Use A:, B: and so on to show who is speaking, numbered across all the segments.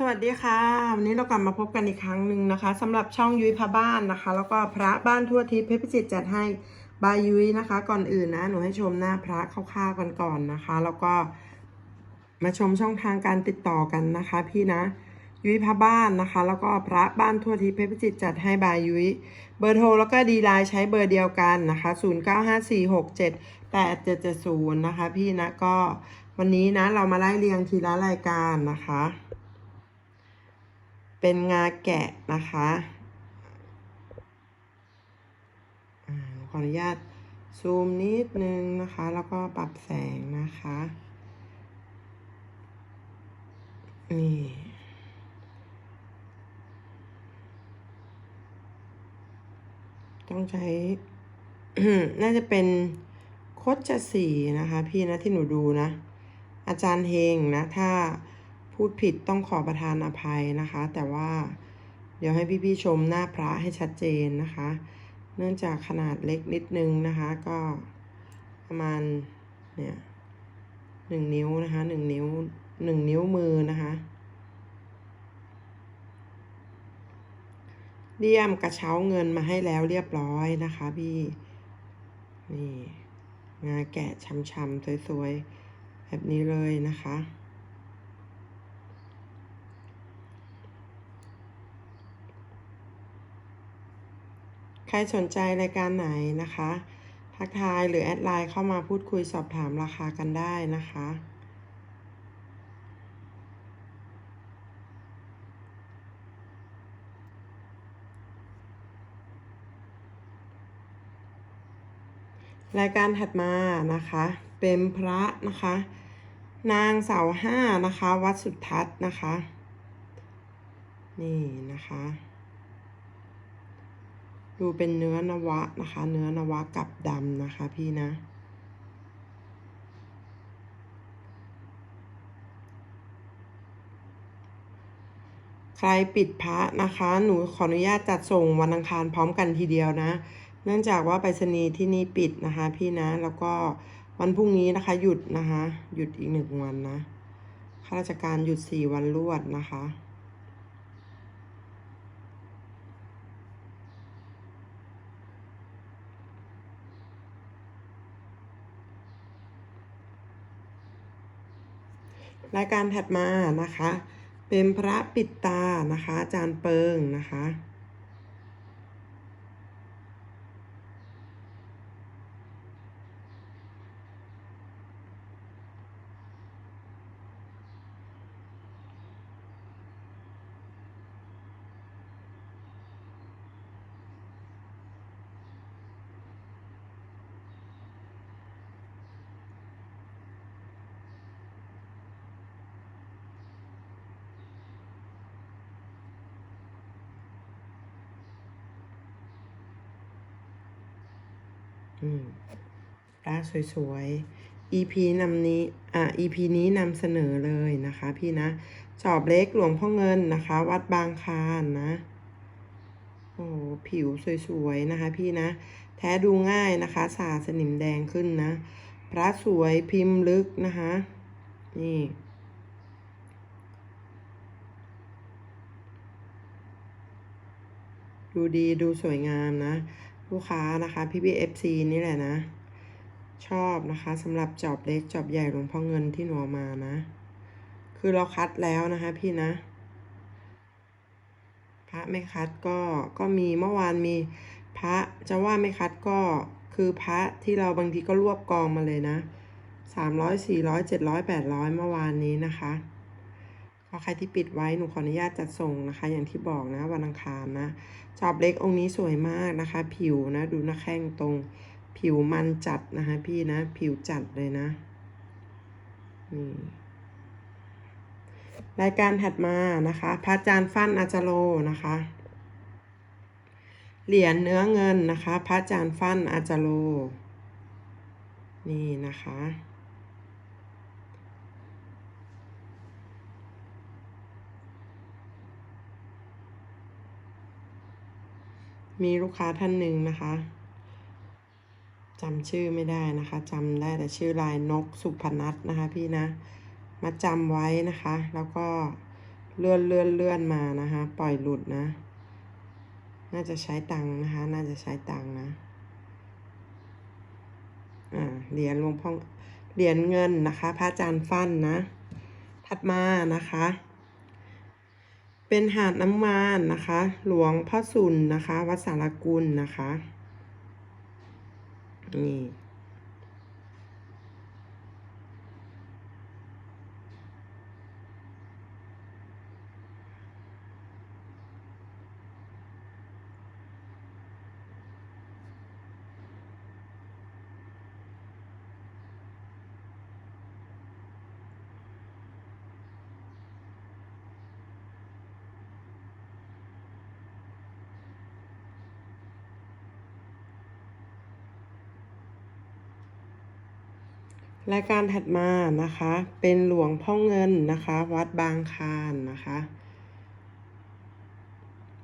A: สวัสดีค่ะ วันนี้เรากลับมาพบกันอีกครั้งหนึ่งนะคะสำหรับช่องยุ้ยพระบ้านนะคะ แล้วก็พระบ้านทั่วทิพย์เพชรพิจิตจัดให้บายยุ้ยนะคะ ก่อนอื่นนะหนูให้ชมหน้าพระคร่าวๆกันก่อนนะคะ แล้วก็มาชมช่องทางการติดต่อกันนะคะ พี่นะยุ้ยพระบ้านนะคะ แล้วก็พระบ้านทั่วทิพย์เพชรพิจิตจัดให้บายยุ้ยเบอร์โทรแล้วก็ดีไลน์ใช้เบอร์เดียวกันนะคะ0954678770นะคะ พี่นะก็วันนี้นะเรามาไล่เรียงทีละรายการนะคะ เป็นงาแกะนะคะขออนุญาตซูมนิดนึงนะคะ แล้วก็ปรับแสงนะคะ นี่ ต้องใช้ น่าจะเป็นโคจสีนะคะ พี่นะที่หนูดูนะ อาจารย์เฮงนะ ถ้า พูดผิดต้องขอประทานอภัยนะคะ แต่ว่าเดี๋ยวให้พี่ๆชมหน้าพระให้ชัดเจนนะคะ เนื่องจากขนาดเล็กนิดนึงนะคะ ก็ประมาณเนี่ยหนึ่งนิ้วนะคะหนึ่งนิ้วหนึ่งนิ้วมือนะคะเลี่ยมกระเช้าเงินมาให้แล้วเรียบร้อยนะคะพี่ นี่งาแกะช้ำๆสวยๆ แบบนี้เลยนะคะ ใครสนใจรายการไหนนะคะ ทักทายหรือแอดไลน์เข้ามาพูดคุยสอบถามราคากันได้นะคะ รายการถัดมานะคะ เป็นพระนะคะ นางเสาห้านะคะ วัดสุทัศน์นะคะ นี่นะคะ ดูเป็นเนื้อนวะนะคะ เนื้อนวะกับดำนะคะพี่นะ ใครปิดพระนะคะ หนูขออนุญาตจัดส่งวันอังคารพร้อมกันทีเดียวนะ เนื่องจากว่าไปรษณีย์ที่นี่ปิดนะคะ พี่นะ แล้วก็วันพรุ่งนี้นะคะ หยุดนะคะ หยุดอีกหนึ่งวันนะ ข้าราชการหยุดสี่วันรวดนะคะ รายการถัดมานะคะ เป็นพระปิดตานะคะ อาจารย์เปิงนะคะ อืมพระสวยๆ EP นำนี้ อ่า EP นี้นำเสนอเลยนะคะ พี่นะ จอบเล็กหลวงพ่อเงินนะคะ วัดบางคานนะ โอ้ผิวสวยๆ นะคะพี่นะ แท้ดูง่ายนะคะ สาสนิมแดงขึ้นนะ พระสวยพิมพ์ลึกนะคะ นี่ดูดีดูสวยงามนะ ลูกค้านะคะพี่พีเอฟซีนี่แหละนะ ชอบนะคะสำหรับจอบเล็กจอบใหญ่หลวงพ่อเงินที่หนูมานะ คือเราคัดแล้วนะคะพี่นะ พระไม่คัดก็ก็มีเมื่อวานมีพระจะว่าไม่คัดก็คือพระที่เราบางทีก็รวบกองมาเลยนะสามร้อยสี่ร้อยเจ็ดร้อยแปดร้อยเมื่อวานนี้นะคะ ก็ใครที่ปิดไว้หนูขออนุญาตจัดส่งนะคะ อย่างที่บอกนะวันอังคารนะจอบเล็กองค์นี้สวยมากนะคะ ผิวนะ ดูหน้าแข้งตรง ผิวมันจัดนะคะ พี่นะ ผิวจัดเลยนะนี่รายการถัดมานะคะ พระอาจารย์ฟั่นอาจารโลนะคะ เหรียญเนื้อเงินนะคะ พระอาจารย์ฟั่นอาจารโลนี่นะคะ มีลูกค้าท่านหนึ่งนะคะจำชื่อไม่ได้นะคะจำได้แต่ชื่อลายนกสุพนัทนะคะ พี่นะ มาจำไว้นะคะ แล้วก็เลื่อนเลื่อนเลื่อนมานะคะ ปล่อยหลุดนะ น่าจะใช้ตังค์นะคะ น่าจะใช้ตังค์นะอ่าเหรียญหลวงพ่อเหรียญเงินนะคะ พระอาจารย์ฟั่นนะ ถัดมานะคะ เป็นหาดน้ำมันนะคะ หลวงพ่อสุนนะคะ วัดสารกุลนะคะนี่ รายการถัดมานะคะ เป็นหลวงพ่อเงินนะคะ วัดบางคานนะคะ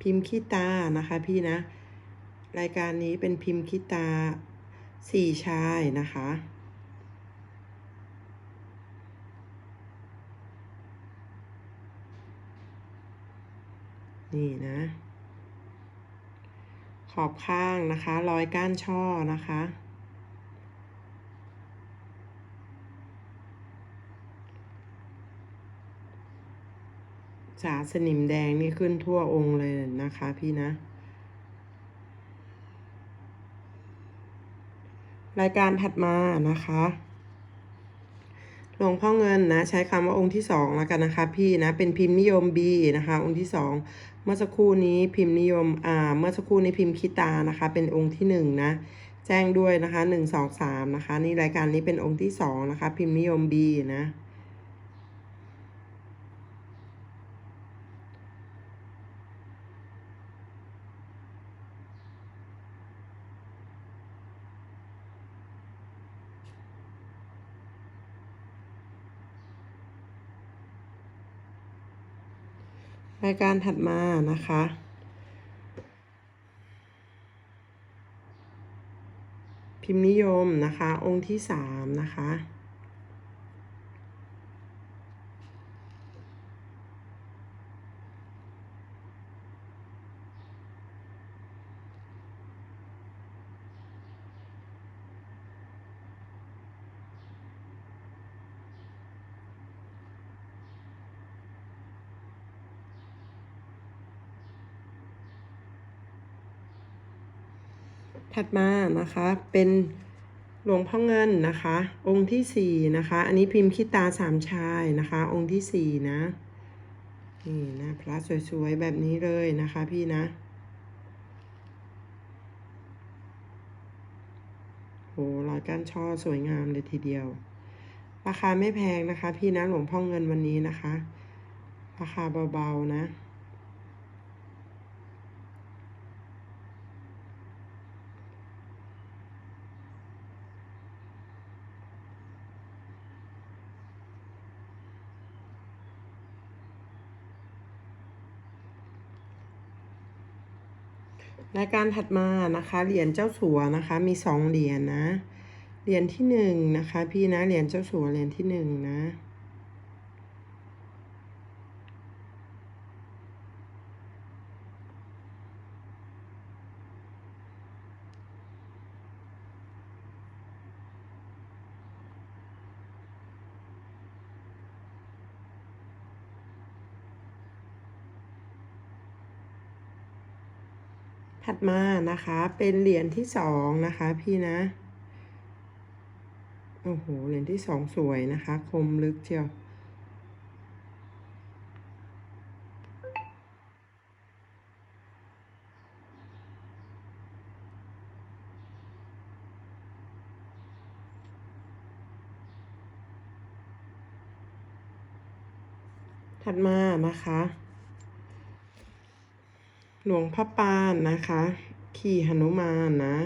A: พิมพ์ขี้ตานะคะพี่นะ รายการนี้เป็นพิมพ์ขี้ตาสี่ชายนะคะนี่นะ ขอบข้างนะคะรอยก้านช่อนะคะ สาสนิมแดงนี่ขึ้นทั่วองค์เลยนะคะพี่นะ รายการถัดมานะคะหลวงพ่อเงินนะใช้คำว่าองค์ที่สองแล้วกันนะคะ พี่นะเป็นพิมพ์นิยม B นะคะ องค์ที่สองเมื่อสักครู่นี้พิมพ์นิยมอ่าเมื่อสักครู่นี้พิมพ์คิตานะคะ เป็นองค์ที่หนึ่งนะแจ้งด้วยนะคะหนึ่งสองสามนะคะ นี่รายการนี้เป็นองค์ที่สองนะคะ พิมพ์นิยม B นะ รายการถัดมานะคะ พิมพ์นิยมนะคะ องค์ที่สามนะคะ ถัดมานะคะเป็นหลวงพ่อเงินนะคะ องค์ที่สี่นะคะ อันนี้พิมพ์ขี้ตาสามชายนะคะ องค์ที่สี่นะนี่นะพระสวยๆแบบนี้เลยนะคะพี่นะโหรอยก้านช่อสวยงามเลยทีเดียว ราคาไม่แพงนะคะ พี่นะหลวงพ่อเงินวันนี้นะคะ ราคาเบาๆนะ รายการถัดมานะคะเหรียญเจ้าสัวนะคะ มีสองเหรียญนะเหรียญที่หนึ่งนะคะ พี่นะเหรียญเจ้าสัวเหรียญที่หนึ่งนะ ถัดมานะคะเป็นเหรียญที่สองนะคะพี่นะโอ้โหเหรียญที่สองสวยนะคะ คมลึกเชียวถัดมานะคะ หลวงพ่อปานนะคะ ขี่หนุมานนะ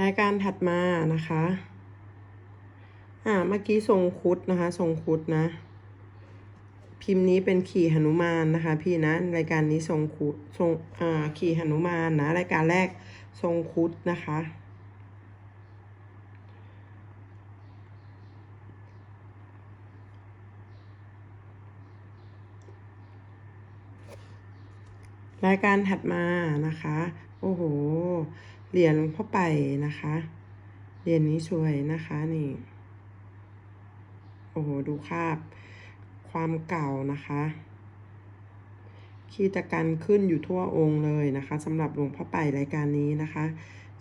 A: รายการถัดมานะคะ อ่าเมื่อกี้ทรงคุดนะคะ ทรงคุดนะ พิมพ์นี้เป็นขี่หนุมานนะคะ พี่นะรายการนี้ทรงคุดทรงอ่าขี่หนุมานนะรายการแรกทรงคุดนะคะรายการถัดมานะคะ โอ้โห เหรียญหลวงพ่อไปนะคะ เหรียญนี้สวยนะคะนี่ โอ้โห ดูคาบ ความเก่านะคะขีตะกันขึ้นอยู่ทั่วองค์เลยนะคะสำหรับหลวงพ่อไปรายการนี้นะคะ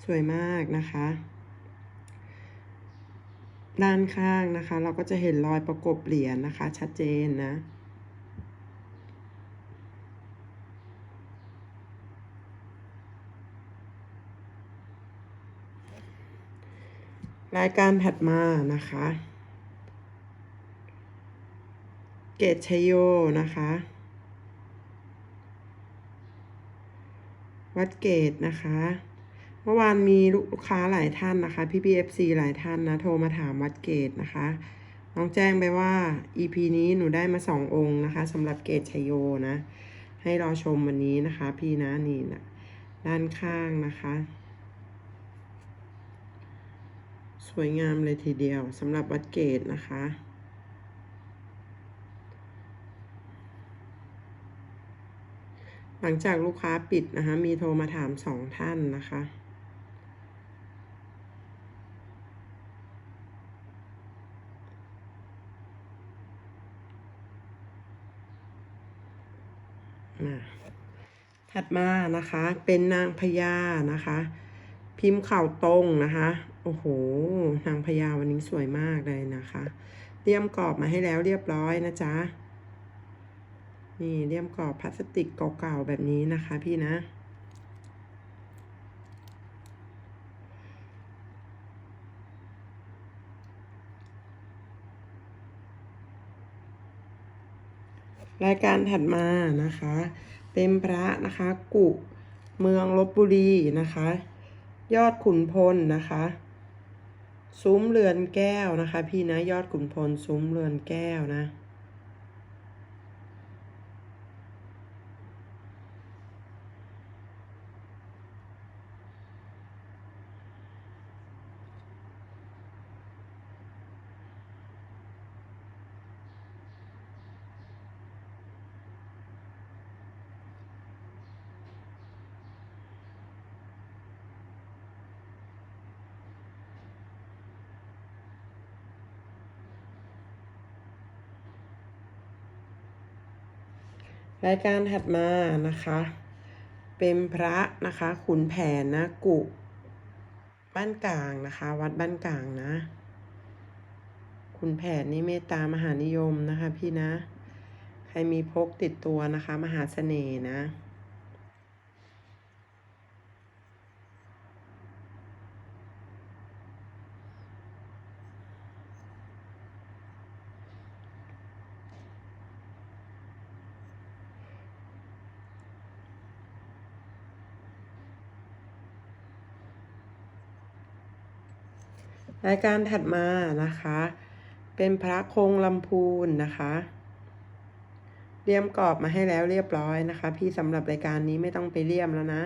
A: สวยมากนะคะ ด้านข้างนะคะ เราก็จะเห็นรอยประกบเหรียญนะคะ ชัดเจนนะรายการถัดมานะคะ เกตชยโยนะคะ วัดเกตนะคะ เมื่อวานมีลูกค้าหลายท่านนะคะ พี่พีเอฟซีหลายท่านนะ โทรมาถามวัดเกตนะคะ น้องแจ้งไปว่า EP นี้หนูได้มาสององค์นะคะสำหรับเกตชยโยนะ ให้รอชมวันนี้นะคะ พี่นะนี่นะด้านข้างนะคะสวยงามเลยทีเดียวสำหรับวัดเกตนะคะ หลังจากลูกค้าปิดนะคะ มีโทรมาถามสองท่านนะคะมาถัดมานะคะ เป็นนางพญานะคะ พิมพ์เข่าตรงนะคะ โอ้โห นางพญาวันนี้สวยมากเลยนะคะ เตรียมกรอบมาให้แล้วเรียบร้อยนะจ๊ะ นี่เตรียมกรอบพลาสติกเก่าๆแบบนี้นะคะพี่นะ รายการถัดมานะคะ เป็นพระนะคะกุเมืองลบบุรีนะคะ ยอดขุนพลนะคะซุ้มเรือนแก้วนะคะ พี่นะยอดขุนพลซุ้มเรือนแก้วนะ รายการถัดมานะคะ เป็นพระนะคะ ขุนแผนนะกุบ้านกลางนะคะ วัดบ้านกลางนะ ขุนแผนนี่เมตตามหานิยมนะคะ พี่นะ ใครมีพกติดตัวนะคะ มหาเสน่ห์นะ รายการถัดมานะคะ เป็นพระคงลำพูนนะคะเรียมกรอบมาให้แล้วเรียบร้อยนะคะ พี่สำหรับรายการนี้ไม่ต้องไปเรียมแล้วนะ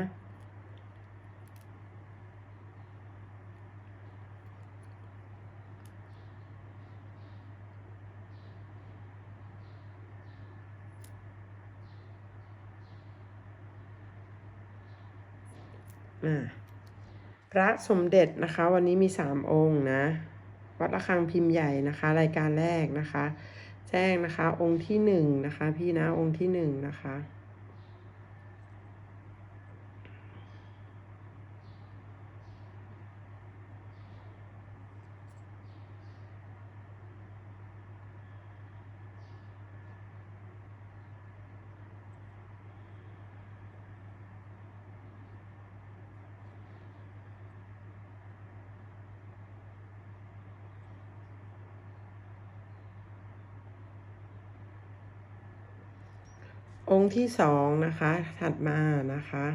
A: อ่า พระสมเด็จนะคะ วันนี้มีสามองค์นะ วัดระฆังพิมพ์ใหญ่นะคะ รายการแรกนะคะ แจ้งนะคะ องค์ที่หนึ่งนะคะ พี่นะองค์ที่หนึ่งนะคะ องค์ที่สองนะคะ ถัดมานะคะ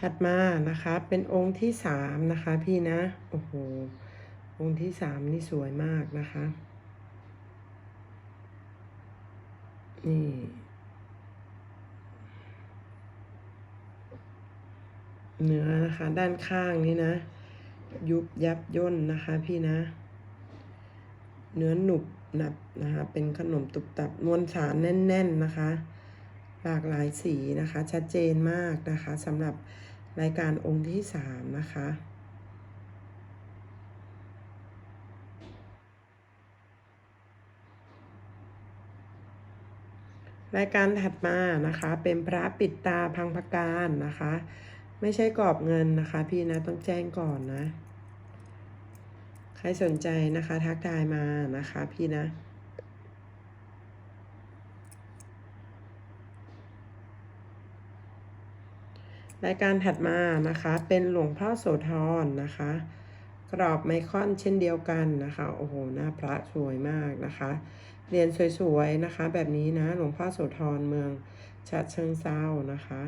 A: ถัดมานะคะเป็นองค์ที่สามนะคะพี่นะ โอ้โห องค์ที่สามนี่สวยมากนะคะ นี่เนื้อนะคะ ด้านข้างนี่นะ ยุบยับย่นนะคะพี่นะ เนื้อหนุบหนับนะคะ เป็นขนมตุบตับมวลสารแน่น ๆนะคะ หลากหลายสีนะคะ ชัดเจนมากนะคะสำหรับรายการองค์ที่สามนะคะรายการถัดมานะคะเป็นพระปิดตาพังพการนะคะ ไม่ใช่กรอบเงินนะคะ พี่นะต้องแจ้งก่อนนะ ใครสนใจนะคะ ทักทายมานะคะพี่นะ รายการถัดมานะคะเป็นหลวงพ่อโสธรนะคะ กรอบไมคอนเช่นเดียวกันนะคะ โอ้โหหน้าพระสวยมากนะคะเรียนสวยๆนะคะ แบบนี้นะหลวงพ่อโสธรเมืองฉะเชิงเซานะคะ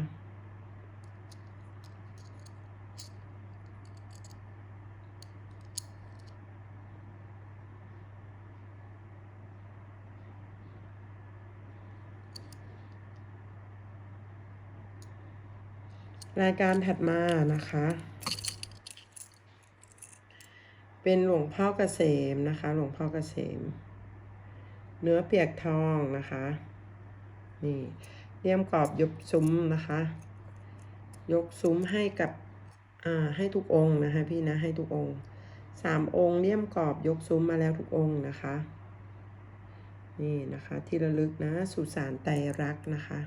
A: รายการถัดมานะคะ เป็นหลวงพ่อเกษมนะคะ หลวงพ่อเกษม เนื้อเปียกทองนะคะ นี่เลี่ยมกรอบยกซุ้มนะคะ ยกซุ้มให้กับอ่าให้ทุกองค์นะคะพี่นะให้ทุกองค์สามองค์เลี่ยมกรอบยกซุ้มมาแล้วทุกองค์นะคะ นี่นะคะที่ระลึกนะสุสานไตรักนะคะ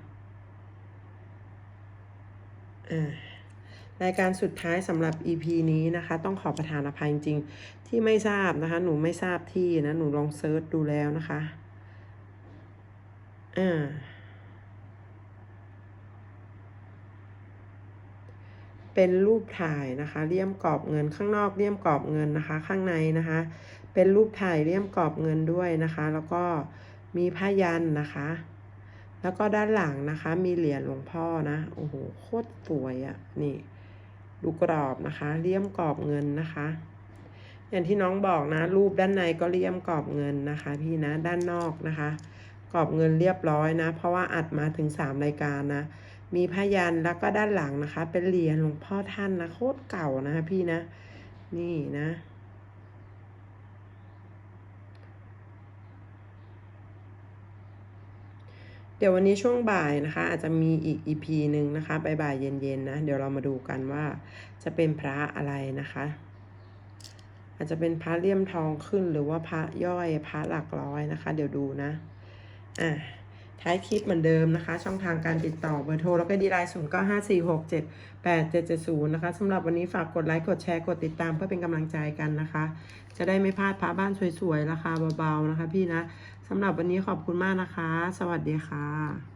A: รายการสุดท้ายสำหรับ EP นี้นะคะ ต้องขอประทานอภัยจริงๆ ที่ไม่ทราบนะคะ หนูไม่ทราบที่นะ หนูลองเซิร์ชดูแล้วนะคะอ่าเป็นรูปถ่ายนะคะเลี่ยมกรอบเงินข้างนอกเลี่ยมกรอบเงินนะคะ ข้างในนะคะ เป็นรูปถ่ายเลี่ยมกรอบเงินด้วยนะคะ แล้วก็มีผ้ายันนะคะ แล้วก็ด้านหลังนะคะ มีเหรียญหลวงพ่อนะ โอ้โห โคตรสวยอะ่ะ นี่ ดูกรอบนะคะ เลี่ยมกรอบเงินนะคะ อย่างที่น้องบอกนะ รูปด้านในก็เลี่ยมกรอบเงินนะคะ พี่นะ ด้านนอกนะคะ กรอบเงินเรียบร้อยนะ เพราะว่าอัดมาถึงสามรายการนะ มีพยันแล้วก็ด้านหลังนะคะ เป็นเหรียญหลวงพ่อท่านนะ โคตรเก่านะพี่นะ นี่นะ เดี๋ยววันนี้ช่วงบ่ายนะคะ อาจจะมีอีก EP หนึ่งนะคะบ่ายๆเย็นๆนะ เดี๋ยวเรามาดูกันว่าจะเป็นพระอะไรนะคะ อาจจะเป็นพระเลี่ยมทองขึ้นหรือว่าพระย่อยพระหลักร้อยนะคะ เดี๋ยวดูนะอะท้ายคลิปเหมือนเดิมนะคะ ช่องทางการติดต่อเบอร์โทร แล้วก็ดีไลน์ศูนย์เก้าห้าสี่หกเจ็ดแปดเจ็ดเจ็ดศูนย์นะคะสำหรับวันนี้ฝากกดไลค์ กดแชร์ กดติดตามเพื่อเป็นกำลังใจกันนะคะ จะได้ไม่พลาดพระบ้านสวยๆ ราคาเบาๆ นะคะพี่นะ สำหรับวันนี้ขอบคุณมากนะคะ สวัสดีค่ะ